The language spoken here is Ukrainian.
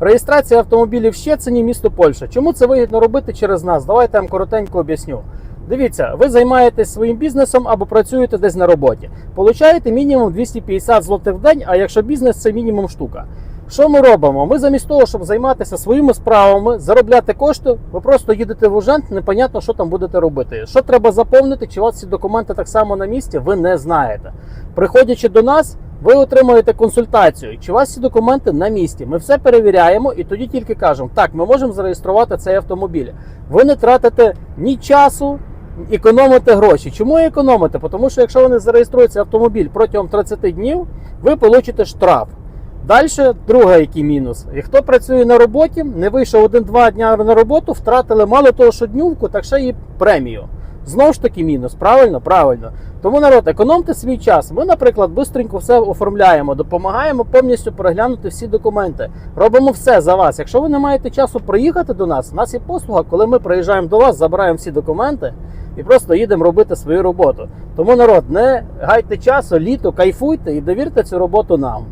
Реєстрація автомобілів в Щецині, місто Польща. Чому це вигідно робити через нас? Давайте я вам коротенько об'ясню. Дивіться, ви займаєтесь своїм бізнесом або працюєте десь на роботі. Получаєте мінімум 250 злотих в день, а якщо бізнес це мінімум штука. Що ми робимо? Ми замість того, щоб займатися своїми справами, заробляти кошти, ви просто їдете в Ужент, непонятно, що там будете робити. Що треба заповнити, чи у вас ці документи так само на місці, ви не знаєте. Приходячи до нас, ви отримуєте консультацію, чи у вас ці документи на місці. Ми все перевіряємо і тоді тільки кажемо, так, ми можемо зареєструвати цей автомобіль. Ви не тратите ні часу, економите гроші. Чому економите? Тому що якщо ви не зареєструєте автомобіль протягом 30 днів, ви получите штраф. Далі, другий який мінус. І хто працює на роботі, не вийшов один-два дня на роботу, втратили мало того, що днювку, так ще й премію. Знову ж таки, мінус. Правильно? Правильно. Тому народ, економте свій час. Ми, наприклад, бистренько все оформляємо, допомагаємо повністю переглянути всі документи. Робимо все за вас. Якщо ви не маєте часу приїхати до нас, у нас є послуга, коли ми приїжджаємо до вас, забираємо всі документи і просто їдемо робити свою роботу. Тому народ, не гайте часу, літо, кайфуйте і довірте цю роботу нам.